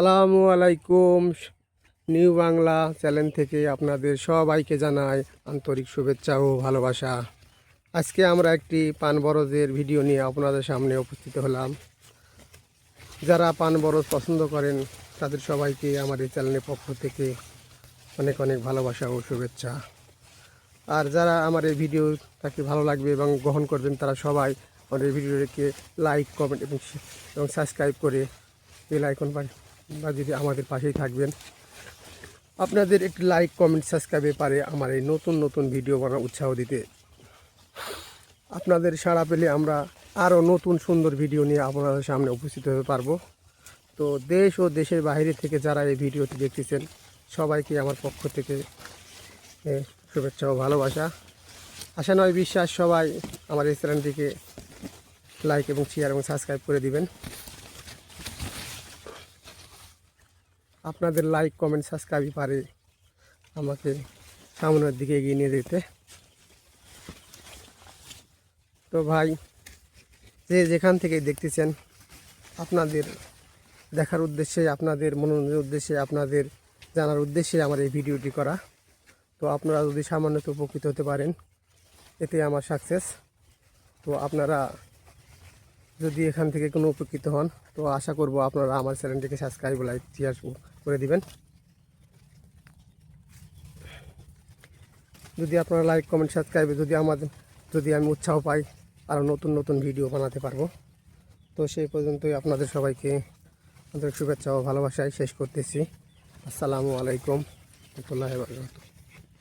সালামু আলাইকুম new Bangla channel থেকে আপনাদের সবাইকে জানাই আন্তরিক শুভেচ্ছা ও ভালোবাসা। আজকে আমরা একটি পান বরজের ভিডিও নিয়ে আপনাদের সামনে উপস্থিত হলাম। যারা পান বরজ পছন্দ করেন, তাদের সবাইকে আমার এই চ্যানেলের পক্ষ থেকে অনেক অনেক ভালোবাসা ও শুভেচ্ছা। আর যারা আমার এই ভিডিও তাকে ভালো লাগবে এবং গ্রহণ করবেন, তারা সবাই এই ভিডিওটিকে লাইক, কমেন্ট এবং এবং সাবস্ক্রাইব করে বেল আইকন বা বা যদি আমাদের পাশেই থাকবেন, আপনাদের একটি লাইক কমেন্ট সাবস্ক্রাইবে পারে আমার এই নতুন নতুন ভিডিও বানার উৎসাহ দিতে। আপনাদের সাড়া পেলে আমরা আরও নতুন, সুন্দর ভিডিও নিয়ে আপনাদের সামনে উপস্থিত হতে পারব। তো দেশ ও দেশের বাইরে থেকে যারা এই ভিডিওটি দেখতেছেন, সবাইকে আমার পক্ষ থেকে শুভেচ্ছা ও ভালোবাসা। আশা নয়, বিশ্বাস সবাই আমার এই চ্যানেলটিকে লাইক এবং শেয়ার এবং সাবস্ক্রাইব করে দিবেন। আপনাদের লাইক কমেন্ট সাবস্ক্রাইবই পারে। আমাকে সামনের দিকে এগিয়ে নিয়ে যেতে। তো ভাই, যে যেখান থেকে দেখতেছেন, আপনাদের দেখার উদ্দেশ্যে, আপনাদের মনোরঞ্জনের উদ্দেশ্যে, আপনাদের জানার উদ্দেশ্যে আমার এই ভিডিওটি করা। তো আপনারা যদি সামান্যত উপকৃত হতে পারেন, এতে আমার সাকসেস তো আপনারা যদি এখান থেকে কোনো উপকৃত হন, তো আশা করব আপনারা আমার চ্যানেলটিকে সাবস্ক্রাইব লাইক শেয়ার করে দিবেন। যদি আপনারা লাইক কমেন্ট সাবস্ক্রাইবে যদি আমাদের, যদি আমি উৎসাহ পাই আরও নতুন নতুন ভিডিও বানাতে পারব। তো সেই পর্যন্তই আপনাদের সবাইকে আন্তরিক শুভেচ্ছা ও ভালোবাসায় শেষ করতেছি। আসসালামু আলাইকুম। রহমতুল্লাহ